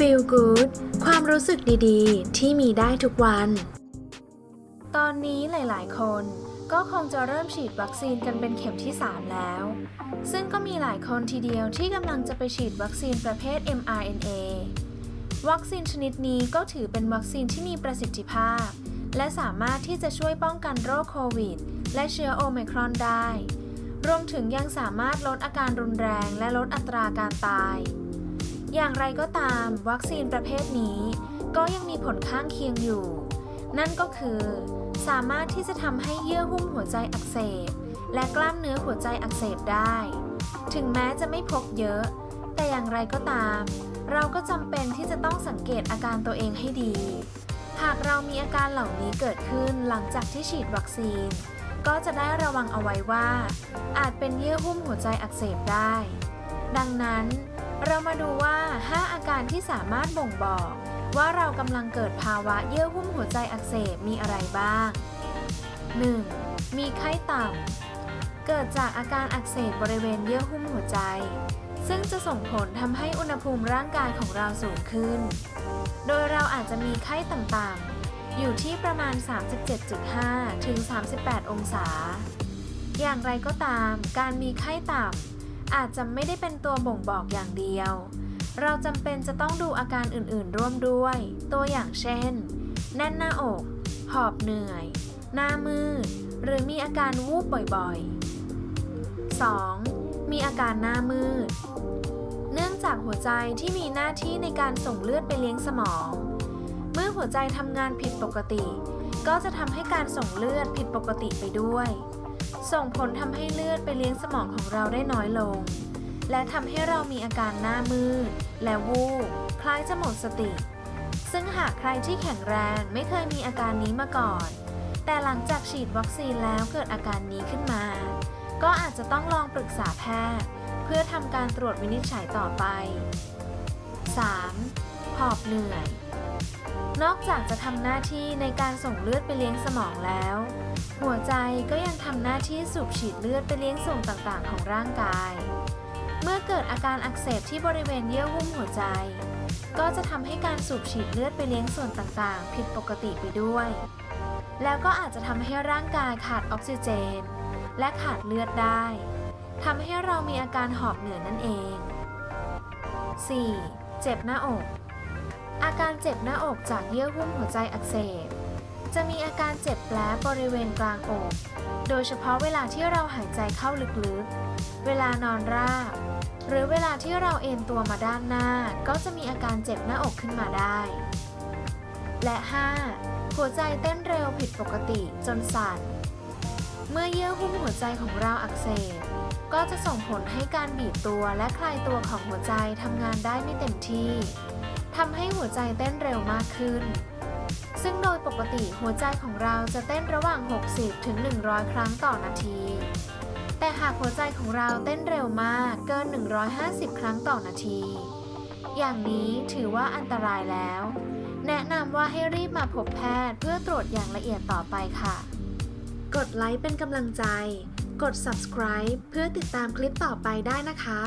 Feel Good ความรู้สึกดีๆ ที่มีได้ทุกวัน ตอนนี้หลายๆ คนก็คงจะเริ่มฉีดวัคซีนกันเป็นเข็มที่ 3 แล้ว ซึ่งก็มีหลายคนทีเดียวที่กำลังจะไปฉีดวัคซีนประเภท mRNA วัคซีนชนิดนี้ก็ถือเป็นวัคซีนที่มีประสิทธิภาพ และสามารถที่จะช่วยป้องกันโรคโควิด และเชื้อโอไมครอนได้ รวมถึงยังสามารถลดอาการรุนแรงและลดอัตราการตาย อย่างไรก็ตาม วัคซีนประเภทนี้ ก็ยังมีผลข้างเคียงอยู่ นั่นก็คือ สามารถที่จะทำให้เยื่อหุ้มหัวใจอักเสบ และกล้ามเนื้อหัวใจอักเสบได้ ถึงแม้จะไม่พบเยอะ แต่อย่างไรก็ตาม เราก็จำเป็นที่จะต้องสังเกตอาการตัวเองให้ดี หากเรามีอาการเหล่านี้เกิดขึ้นหลังจากที่ฉีดวัคซีน ก็จะได้ระวังเอาไว้ว่า อาจเป็นเยื่อหุ้มหัวใจอักเสบได้ ดังนั้น เรามาดูว่า 5 อาการที่สามารถบ่งบอก ว่าเรากำลังเกิดภาวะเยื่อหุ้มหัวใจอักเสบมีอะไรบ้าง 1. มีไข้ต่ำ เกิดจากอาการอักเสบบริเวณเยื่อหุ้มหัวใจ ซึ่งจะส่งผลทำให้อุณหภูมิร่างกายของเราสูงขึ้น โดยเราอาจจะมีไข้ต่างๆอยู่ที่ประมาณ 37.5 ถึง 38 องศา อย่างไรก็ตาม การมีไข้ต่ำ อาจจะไม่ได้เป็นตัวบ่งบอกอย่างเดียว เราจำเป็นจะต้องดูอาการอื่นๆร่วมด้วย ตัวอย่างเช่น แน่นหน้าอก หอบเหนื่อย หน้ามืด หรือมีอาการวูบบ่อยๆ 2. มีอาการหน้ามืด เนื่องจากหัวใจที่มีหน้าที่ในการส่งเลือดไปเลี้ยงสมอง เมื่อหัวใจทำงานผิดปกติ ก็จะทำให้การส่งเลือดผิดปกติไปด้วย ส่งผลทำให้เลือดไปเลี้ยงสมองของเราได้น้อยลง และทำให้เรามีอาการหน้ามืด และวูบคล้ายจะหมดสติ ซึ่งหากใครที่แข็งแรงไม่เคยมีอาการนี้มาก่อน แต่หลังจากฉีดวัคซีนแล้วเกิดอาการนี้ขึ้นมา ก็อาจจะต้องลองปรึกษาแพทย์ เพื่อทำการตรวจวินิจฉัยต่อไป 3. หอบเหนื่อย นอกจากจะทำหน้าที่ในการส่งเลือดไปเลี้ยงสมองแล้ว หัวใจก็ยังทำหน้าที่สูบฉีดเลือดไปเลี้ยงส่วนต่างๆ ของร่างกาย เมื่อเกิดอาการอักเสบที่บริเวณเยื่อหุ้มหัวใจ ก็จะทำให้การสูบฉีดเลือดไปเลี้ยงส่วนต่างๆ ผิดปกติไปด้วย แล้วก็อาจจะทำให้ร่างกายขาดออกซิเจน และขาดเลือดได้ทำให้เรามีอาการหอบเหนื่อยนั่นเอง 4. เจ็บหน้าอก อาการเจ็บหน้าอกจากเยื่อหุ้มหัวใจอักเสบ จะมีอาการเจ็บแผลบริเวณกลางอก โดยเฉพาะเวลาที่เราหายใจเข้าลึกๆ เวลานอนราบ หรือเวลาที่เราเอนตัวมาด้านหน้า ก็จะมีอาการเจ็บหน้าอกขึ้นมาได้ และ 5. หัวใจเต้นเร็วผิดปกติจนสั่น เมื่อเยื่อหุ้มหัวใจของเราอักเสบ ก็จะส่งผลให้การบีบตัวและคลายตัวของหัวใจทำงานได้ไม่เต็มที่ทำให้หัวใจเต้นเร็วมากขึ้น ซึ่งโดยปกติหัวใจของเราจะเต้นระหว่าง 60 ถึง 100 ครั้งต่อนาที แต่หากหัวใจของเราเต้นเร็วมากเกิน 150 ครั้งต่อนาที อย่างนี้ถือว่าอันตรายแล้ว แนะนำว่าให้รีบมาพบแพทย์เพื่อตรวจอย่างละเอียดต่อไปค่ะ กดไลค์เป็นกำลังใจ กด subscribe เพื่อติดตามคลิปต่อไปได้นะคะ